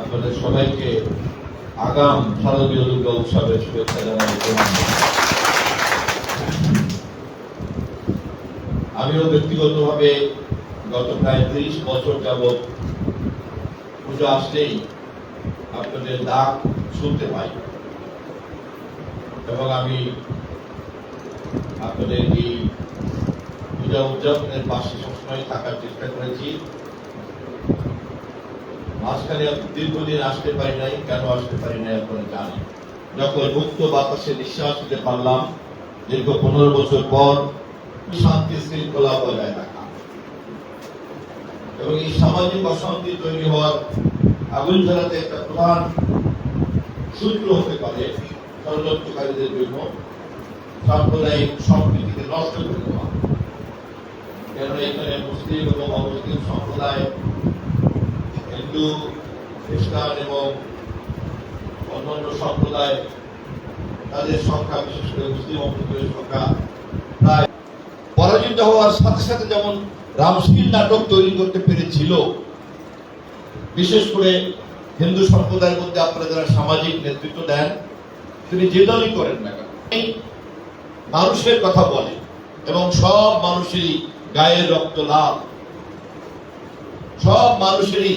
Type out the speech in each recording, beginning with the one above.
আপনাদের সবাইকে আগাম শারদীয় দুর্গা উৎসবের শুভেচ্ছা জানাই। আমিও ব্যক্তিগতভাবে গত প্রায় ত্রিশ বছর যাবৎ পুজো আসলেই আপনাদের ডাক শুনতে পাই। এবং আমি আপনাদের এই পূজা উদযাপনের পাশে সবসময় থাকার চেষ্টা করেছি। মাঝখানে দীর্ঘদিন আসতে পারি নাই, কেন আসতে পারি নাই আপনারা জানেন যখন মুক্ত বাতাসে নিঃশ্বাস নিতে পারলাম, দীর্ঘ পনেরো বছর পর শান্তি শৃঙ্খলা বজায় রাখা। এবং এই সামাজিক অশান্তি তৈরি হওয়ার আগুন জ্বালাতে একটা প্রধান সূত্র হতে পারে ষড়যন্ত্রকারীদের জন্য সাম্প্রদায়িক সম্প্রীতিকে নষ্ট করে দেওয়া। কেন এখানে মুসলিম এবং অমুসলিম সম্প্রদায় হিন্দু খ্রিস্টান এবং অন্যান্য সম্প্রদায়, তাদের সংখ্যা, বিশেষ করে মুসলিম অমুসলিমের সংখ্যা প্রায় পরাজিত হওয়ার সাথে সাথে যেমন রামশীল নাটক তৈরি করতে পেরেছিল, বিশেষ করে হিন্দু সম্প্রদায়ের মধ্যে আপনারা যারা সামাজিক নেতৃত্ব দেন, তিনি যে দলই করেন না মানুষের কথা বলে এবং সব মানুষেরই গায়ের রক্ত লাল, সব মানুষেরই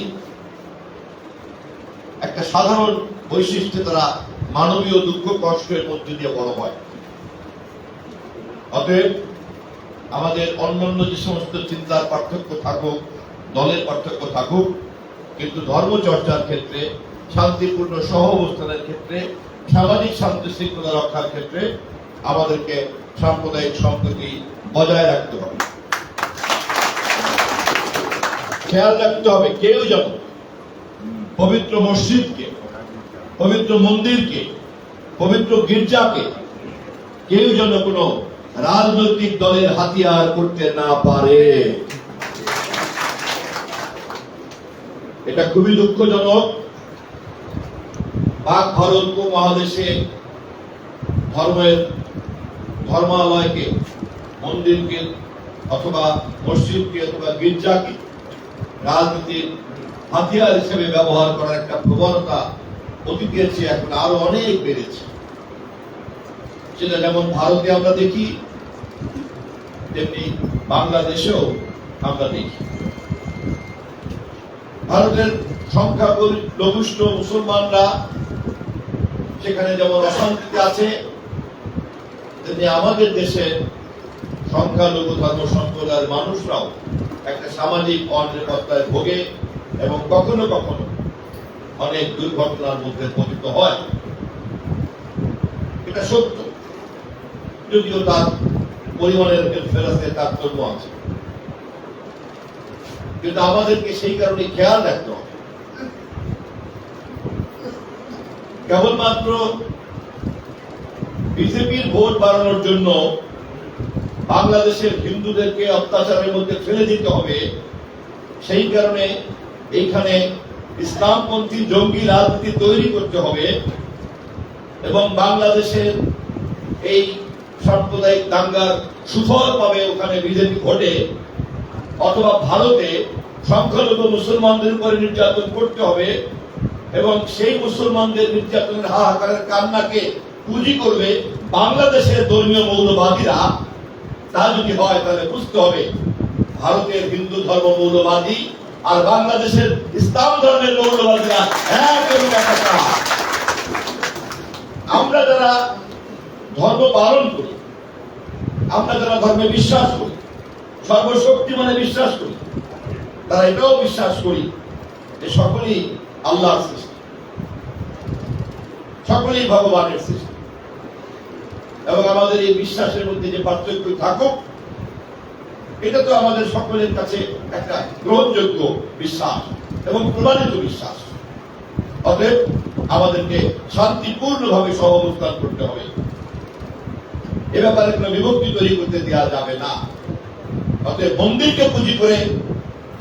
একটা সাধারণ বৈশিষ্ট্যে তারা মানবীয় দুঃখ কষ্টের মধ্যে দিয়ে বড় হয়। অতএব আমাদের অন্যান্য যে সমস্ত চিন্তার পার্থক্য থাকুক, দলের পার্থক্য থাকুক, কিন্তু ধর্ম চর্চার ক্ষেত্রে, শান্তিপূর্ণ সহ অবস্থানের ক্ষেত্রে, সামাজিক শান্তি শৃঙ্খলা রক্ষার ক্ষেত্রে আমাদেরকে সাম্প্রদায়িক সম্প্রীতি বজায় রাখতে হবে। খেয়াল রাখতে হবে কেউ যেন পবিত্র মসজিদকে, পবিত্র মন্দিরকে, পবিত্র গির্জাকে কেউ যেন কোনো রাজনৈতিক দলের হাতিয়ার করতে না পারে। এটা খুবই দুঃখজনক। পাক ভারত উপমহাদেশে ধর্মের ধর্মালয়কে, মন্দিরকে অথবা মসজিদকে অথবা গির্জাকে রাজনীতির হাতিয়ার হিসেবে ব্যবহার করার একটা প্রবণতা অতীতের চেয়ে এখন আরও অনেক বেড়েছে। সেটা যেমন ভারতে আমরা দেখি, তেমনি বাংলাদেশেও আমরা দেখি। ভারতের সংখ্যা লঘুষ্ঠ মুসলমানরা সেখানে যেমন অশান্তিতে আছে, তেমনি আমাদের দেশের সংখ্যালঘু ধর্ম সম্প্রদায়ের মানুষরাও একটা সামাজিক অনিরাপত্তায় ভোগে। এবং কখনো কখনো অনেক দুর্ঘটনার মধ্যে পতিত হয়। এটা সত্য। যদিও তার পরিমাণের ফেরাসের তারতম্য আছে। কিন্তু আমাদেরকে সেই কারণে খেয়াল রাখতে হবে। কেবলমাত্র বিজেপির ভোট বাড়ানোর জন্য বাংলাদেশের হিন্দুদেরকে অত্যাচারের মধ্যে ফেলে দিতে হবে, সেই কারণে এইখানে ইসলামপন্থী জঙ্গি রাজনীতি তৈরি করতে হবে এবং বাংলাদেশের এই সাম্প্রদায়িক দাঙ্গার সুফল পাবে ওখানে বিজেপি ভোটে, অথবা ভারতে সংখ্যালঘু মুসলমানদের উপরে নির্যাতন করতে হবে এবং সেই মুসলমানদের নির্যাতনের হাহাকারের কান্নাকে পুঁজি করবে বাংলাদেশের ধর্মীয় মৌলবাদীরা। তা যদি হয় তাহলে বুঝতে হবে ভারতের হিন্দু ধর্ম মৌলবাদী আর বাংলাদেশের ইসলাম ধর্মের মৌলবাদীরা এক এবং আমরা যারা ধর্ম পালন করি, আমরা যারা ধর্মে বিশ্বাস করি সর্বশক্তি মানে বিশ্বাস করি, তারা এটাও বিশ্বাস করি যে সকলেই আল্লাহর সৃষ্টি। সকলেই ভগবানের সৃষ্টি। এবং আমাদের এই বিশ্বাসের মধ্যে যে পার্থক্য থাকুক এটা তো আমাদের সকলের কাছে একটা গ্রহণযোগ্য বিশ্বাস এবং প্রমাণিত বিশ্বাস। অতএব আমাদেরকে শান্তিপূর্ণভাবে সহ অবস্থান করতে হবে। এ ব্যাপারে কোনো বিভক্তি তৈরি করতে দেওয়া যাবে না। অতএব মন্দিরকে পুঁজি করে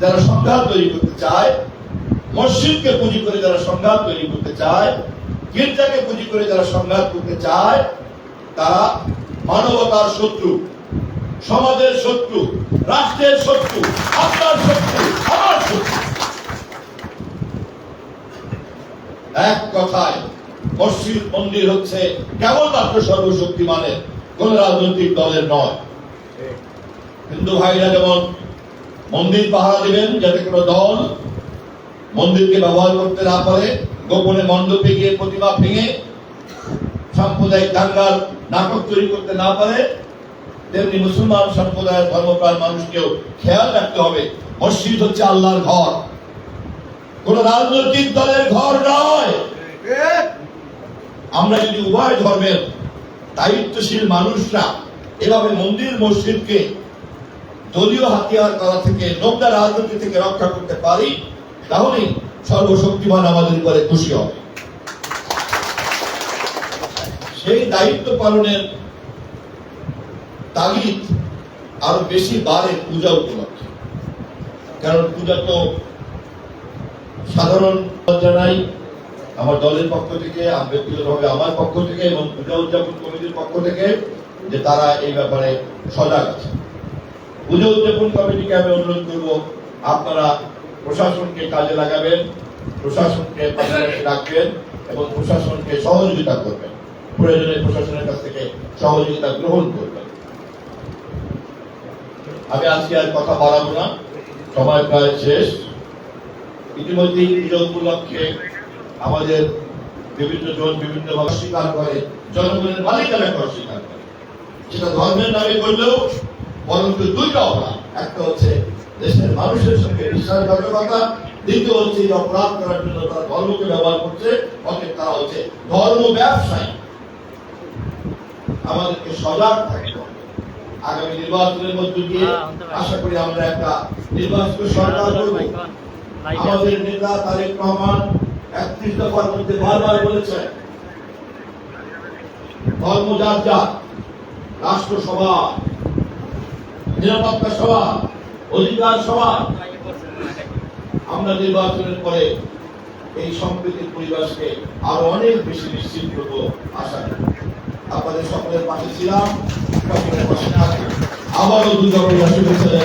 যারা সংঘাত তৈরি করতে চায়, মসজিদকে পুঁজি করে যারা সংঘাত তৈরি করতে চায়, গির্জাকে পুঁজি করে যারা সংঘাত করতে চায়, তারা মানবতার শত্রু। সমাজের শত্রু, রাষ্ট্রের শত্রু, আপনার শত্রু, আমার শত্রু। এক কথায়, মসজিদ মন্দির হচ্ছে কেবলমাত্র সর্বশক্তিমানের কোন রাজনৈতিক দলের নয়। হিন্দু ভাইরা যেমন মন্দির পাহারা দিবেন যাতে কোনো দল মন্দিরকে ব্যবহার করতে না পারে, গোপনে মণ্ডপে গিয়ে প্রতিমা ভেঙে সাম্প্রদায়িক দাঙ্গার নাটক তৈরি করতে না পারে তেমনি মুসলমান সম্প্রদায়ের ধর্মপ্রাণ মানুষকেও খেয়াল রাখতে হবে। মসজিদ হচ্ছে আল্লাহর ঘর। কোন রাজনৈতিক দলের ঘর নয়। আমরা যদি উভয় ধর্মের দায়িত্বশীল মানুষরা এভাবে মন্দির, মসজিদকে দলীয় হাতিয়ার করা থেকে, নোংরা রাজনীতি থেকে রক্ষা করতে পারি, তাহলেই সর্বশক্তিমান আমাদের উপরে খুশি হবে। সেই দায়িত্ব পালনের তাগিদ আরও বেশি বাড়ে পূজা উপলক্ষে। কারণ পূজা তো সাধারণ জানাই আমার দলের পক্ষ থেকে ব্যক্তিগতভাবে আমার পক্ষ থেকে এবং পূজা উদযাপন কমিটির পক্ষ থেকে যে তারা এই ব্যাপারে সজাগ আছে। পুজো উদযাপন কমিটিকে আমি অনুরোধ করব, আপনারা প্রশাসনকে কাজে লাগাবেন, প্রশাসনকে রাখবেন এবং প্রশাসনকে সহযোগিতা করবেন। প্রয়োজনে প্রশাসনের কাছ থেকে সহযোগিতা গ্রহণ করবেন। আমি আজকে আর কথা বাড়াবো না। সময় প্রায় শেষ। ইতিমধ্যেই পুজো উপলক্ষে আমাদের বিভিন্ন জন বিভিন্ন ভাবে স্বীকার করে, জনগণের মালিকানা করে স্বীকার করে। সেটা ধর্মের নামে করলেও, বরঞ্চ দুইটা অপরাধ। একটা হচ্ছে দেশের মানুষের সঙ্গে বিশ্বাসঘাতকতা, দ্বিতীয় হচ্ছে এই অপরাধ করার জন্য তারা ধর্মকে ব্যবহার করছে, অতএব তারা হচ্ছে ধর্ম ব্যবসায়ী। আমাদেরকে সজাগ হবে। আগামী নির্বাচনের মধ্য দিয়ে আশা করি আমরা একটা নির্বাচিত সরকার করব। আমাদের নেতা তারেক রহমান একত্রিশ দফার মধ্যে বারবার বলেছেন ধর্ম যার যার রাষ্ট্র সভা নিরাপত্তা সভা অধিকার সভা আমরা নির্বাচনের পরে এই সম্প্রীতির পরিবেশকে আরও অনেক বেশি নিশ্চিত করব আশা করি। আপনাদের সকলের পাশে ছিলাম সকলের পাশে। আবারও দুর্গাপুর শুভেচ্ছা।